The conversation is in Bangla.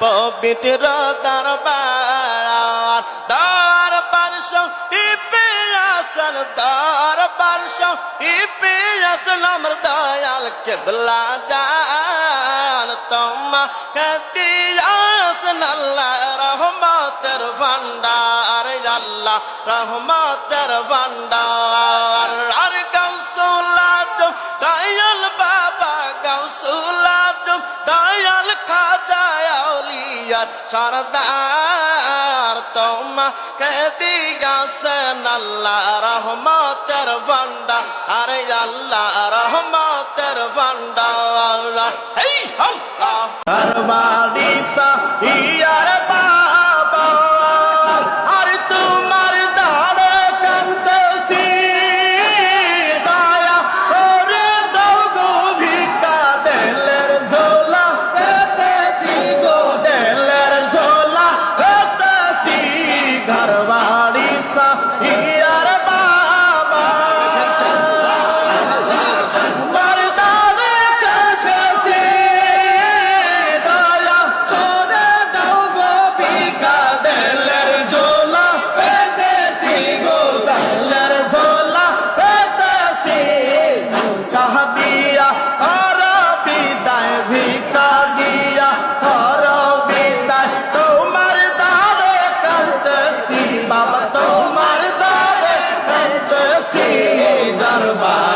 পবিত্র দরবার দরবার ইপিয়াসন দরবার ইপিয়াসন আমার দয়াল কেবলা জান তোমা কদিয়াসন আল্লাহ রহমতের ভান্ডার আল্লাহ রহমতের ভান্ডার আউলিয়ার সরদার তোমা কদিয়াসন আল্লাহ রহমতের ভান্ডার আরে আল্লাহ রহমতের ভান্ডার হেই আল্লাহ বাড়ি সা ইয়ার দরবার